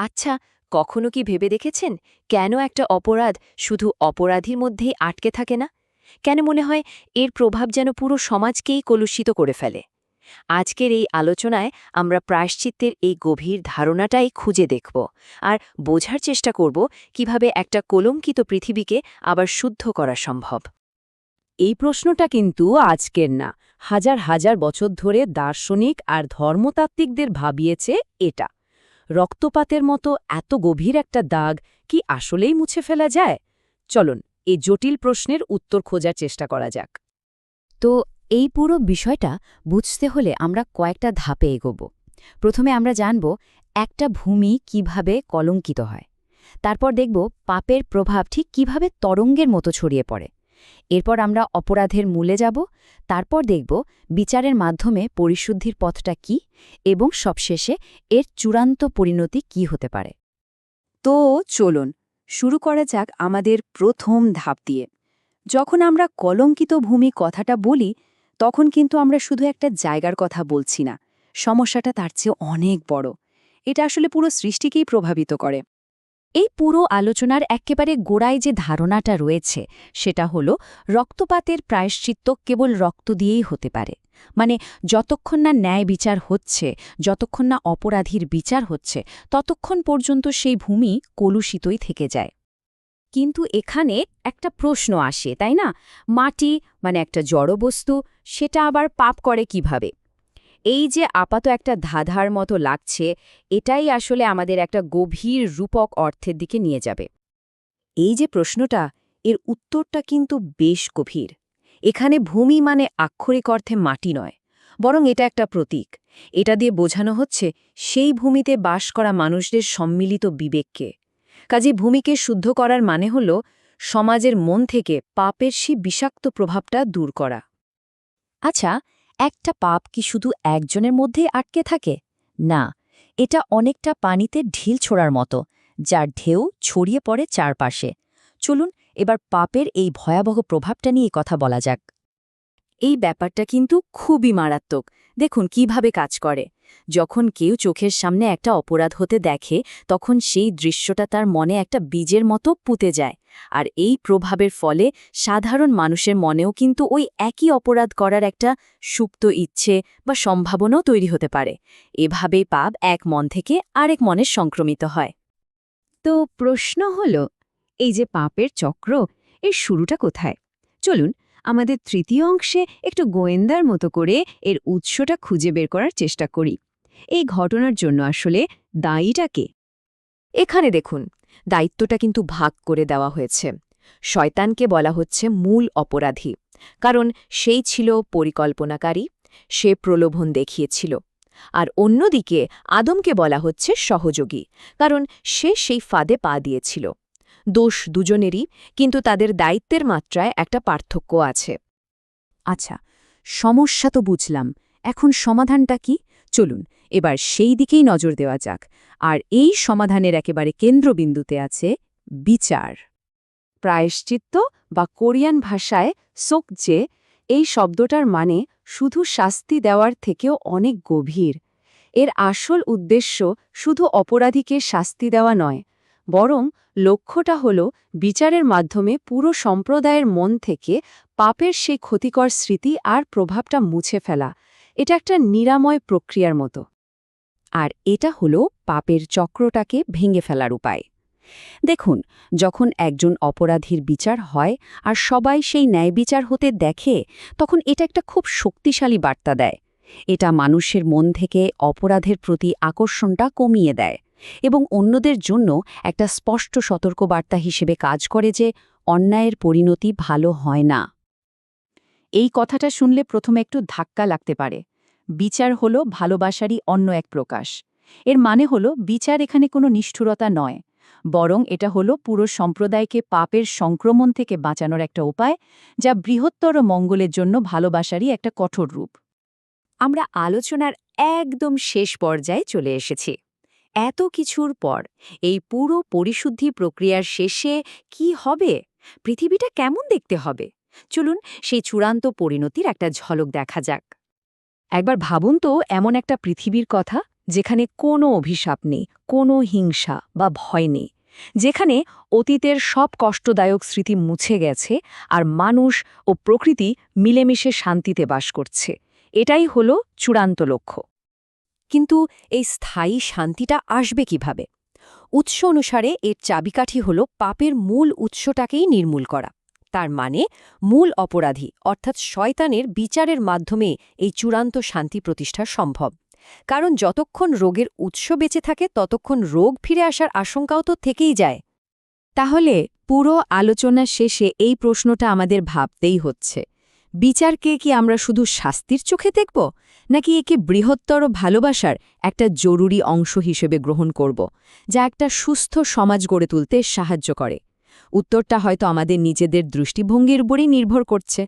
আচ্ছা কখনো কি ভেবে দেখেছেন কেন একটা অপরাধ শুধু অপরাধীর মধ্যেই আটকে থাকে না? কেন মনে হয় এর প্রভাব যেন পুরো সমাজকেই কলুষিত করে ফেলে? আজকের এই আলোচনায় আমরা প্রায়শ্চিত্তের এই গভীর ধারণাটাই খুঁজে দেখব আর বোঝার চেষ্টা করব কীভাবে একটা কলঙ্কিত পৃথিবীকে আবার শুদ্ধ করা সম্ভব। এই প্রশ্নটা কিন্তু আজকের না, হাজার হাজার বছর ধরে দার্শনিক আর ধর্মতাত্ত্বিকদের ভাবিয়েছে এটা। রক্তপাতের মতো এত গভীর একটা দাগ কি আসলেই মুছে ফেলা যায়? চলুন, এই জটিল প্রশ্নের উত্তর খোঁজার চেষ্টা করা যাক। তো, এই পুরো বিষয়টা বুঝতে হলে আমরা কয়েকটা ধাপে এগোব। প্রথমে আমরা জানব একটা ভূমি কীভাবে কলঙ্কিত হয়। তারপর দেখব পাপের প্রভাব ঠিক কীভাবে তরঙ্গের মতো ছড়িয়ে পড়ে। এরপর আমরা অপরাধের মূলে যাব, তারপর দেখব বিচারের মাধ্যমে পরিশুদ্ধির পথটা কি এবং সবশেষে এর চূড়ান্ত পরিণতি কি হতে পারে। তো চলুন, শুরু করা যাক আমাদের প্রথম ধাপ দিয়ে। যখন আমরা কলঙ্কিত ভূমি কথাটা বলি, তখন কিন্তু আমরা শুধু একটা জায়গার কথা বলছি না, সমস্যাটা তার চেয়ে অনেক বড়। এটা আসলে পুরো সৃষ্টিকেই প্রভাবিত করে। এই পুরো আলোচনার একেবারে গোড়ায় যে ধারণাটা রয়েছে, সেটা হল রক্তপাতের প্রায়শ্চিত্ত কেবল রক্ত দিয়েই হতে পারে। মানে যতক্ষণ না ন্যায় বিচার হচ্ছে, যতক্ষণ না অপরাধীর বিচার হচ্ছে, ততক্ষণ পর্যন্ত সেই ভূমি কলুষিতই থেকে যায়। কিন্তু এখানে একটা প্রশ্ন আসে, তাই না? মাটি মানে একটা জড়বস্তু, সেটা আবার পাপ করে কীভাবে? এই যে আপাত একটা ধাঁধার মতো লাগছে, এটাই আসলে আমাদের একটা গভীর রূপক অর্থের দিকে নিয়ে যাবে। এই যে প্রশ্নটা, এর উত্তরটা কিন্তু বেশ গভীর। এখানে ভূমি মানে আক্ষরিক অর্থে মাটি নয়, বরং এটা একটা প্রতীক। এটা দিয়ে বোঝানো হচ্ছে, সেই ভূমিতে বাস করা মানুষদের সম্মিলিত বিবেককে। কাজে ভূমিকে শুদ্ধ করার মানে হল, সমাজের মন থেকে পাপের সেই বিষাক্ত প্রভাবটা দূর করা। আচ্ছা একটা পাপ কি শুধু একজনের মধ্যেই আটকে থাকে? না, এটা অনেকটা পানিতে ঢিল ছোড়ার মতো, যার ঢেউ ছড়িয়ে পড়ে চারপাশে। চলুন এবার পাপের এই ভয়াবহ প্রভাবটা নিয়ে কথা বলা যাক। এই ব্যাপারটা কিন্তু খুবই মারাত্মক। দেখুন কীভাবে কাজ করে। যখন কেউ চোখের সামনে একটা অপরাধ হতে দেখে, তখন সেই দৃশ্যটা তার মনে একটা বীজের মতো পুঁতে যায়। আর এই প্রভাবের ফলে সাধারণ মানুষের মনেও কিন্তু ওই একই অপরাধ করার একটা সুপ্ত ইচ্ছে বা সম্ভাবনাও তৈরি হতে পারে। এভাবেই পাপ এক মন থেকে আরেক মনে সংক্রমিত হয়। তো প্রশ্ন হল, এই যে পাপের চক্র, এর শুরুটা কোথায়? চলুন, আমাদের তৃতীয় অংশে একটু গোয়েন্দার মতো করে এর উৎসটা খুঁজে বের করার চেষ্টা করি। এই ঘটনার জন্য আসলে দায়ীটাকে এখানে দেখুন দায়িত্বটা কিন্তু ভাগ করে দেওয়া হয়েছে। শয়তানকে বলা হচ্ছে মূল অপরাধী। কারণ সেই ছিল পরিকল্পনাকারী, সে প্রলোভন দেখিয়েছিল। আর অন্যদিকে আদমকে বলা হচ্ছে সহযোগী, কারণ সে সেই ফাঁদে পা দিয়েছিল। দোষ দুজনেরই, কিন্তু তাদের দায়িত্বের মাত্রায় একটা পার্থক্য আছে। আচ্ছা সমস্যা তো বুঝলাম। এখন সমাধানটা কি? চলুন এবার সেই দিকেই নজর দেওয়া যাক। আর এই সমাধানের একেবারে কেন্দ্রবিন্দুতে আছে বিচার। প্রায়শ্চিত্ত বা কোরিয়ান ভাষায় সোকজে এই শব্দটার মানে শুধু শাস্তি দেওয়ার থেকেও অনেক গভীর। এর আসল উদ্দেশ্য শুধু অপরাধীকে শাস্তি দেওয়া নয়, বরং লক্ষ্যটা হল বিচারের মাধ্যমে পুরো সম্প্রদায়ের মন থেকে পাপের সেই ক্ষতিকর স্মৃতি আর প্রভাবটা মুছে ফেলা। এটা একটা নিরাময় প্রক্রিয়ার মতো। আর এটা হলো পাপের চক্রটাকে ভেঙে ফেলার উপায়। দেখুন, যখন একজন অপরাধীর বিচার হয় আর সবাই সেই ন্যায় বিচার হতে দেখে, তখন এটা একটা খুব শক্তিশালী বার্তা দেয়। এটা মানুষের মন থেকে অপরাধের প্রতি আকর্ষণটা কমিয়ে দেয় এবং অন্যদের জন্য একটা স্পষ্ট সতর্কবার্তা হিসেবে কাজ করে যে অন্যায়ের পরিণতি ভালো হয় না। এই কথাটা শুনলে প্রথমে একটু ধাক্কা লাগতে পারে। বিচার হল ভালোবাসারই অন্য এক প্রকাশ। এর মানে হল বিচার এখানে কোনো নিষ্ঠুরতা নয়, বরং এটা হলো পুরো সম্প্রদায়কে পাপের সংক্রমণ থেকে বাঁচানোর একটা উপায়, যা বৃহত্তর মঙ্গলের জন্য ভালোবাসারই একটা কঠোর রূপ। আমরা আলোচনার একদম শেষ পর্যায়ে চলে এসেছি। এত কিছুর পর, এই পুরো পরিশুদ্ধি প্রক্রিয়ার শেষে কি হবে? পৃথিবীটা কেমন দেখতে হবে? চলুন সেই চূড়ান্ত পরিণতির একটা ঝলক দেখা যাক। একবার ভাবুন তো, এমন একটা পৃথিবীর কথা যেখানে কোনো অভিশাপ নেই, কোনো হিংসা বা ভয় নেই, যেখানে অতীতের সব কষ্টদায়ক স্মৃতি মুছে গেছে আর মানুষ ও প্রকৃতি মিলেমিশে শান্তিতে বাস করছে। এটাই হলো চূড়ান্ত লক্ষ্য। কিন্তু এই স্থায়ী শান্তিটা আসবে কীভাবে? উৎস অনুসারে এর চাবিকাঠি হল পাপের মূল উৎসটাকেই নির্মূল করা। তার মানে মূল অপরাধী, অর্থাৎ শয়তানের বিচারের মাধ্যমে এই চূড়ান্ত শান্তি প্রতিষ্ঠা সম্ভব। কারণ যতক্ষণ রোগের উৎস বেঁচে থাকে, ততক্ষণ রোগ ফিরে আসার আশঙ্কাও তো থেকেই যায়। তাহলে পুরো আলোচনা শেষে এই প্রশ্নটা আমাদের ভাবতেই হচ্ছে। বিচারকে কি আমরা শুধু শাস্তির চোখে দেখব, নাকি একে বৃহত্তর ভালোবাসার একটা জরুরি অংশ হিসেবে গ্রহণ করব, যা একটা সুস্থ সমাজ গড়ে তুলতে সাহায্য করে? উত্তরটা হয়তো আমাদের নিজেদের দৃষ্টিভঙ্গির উপরই নির্ভর করছে।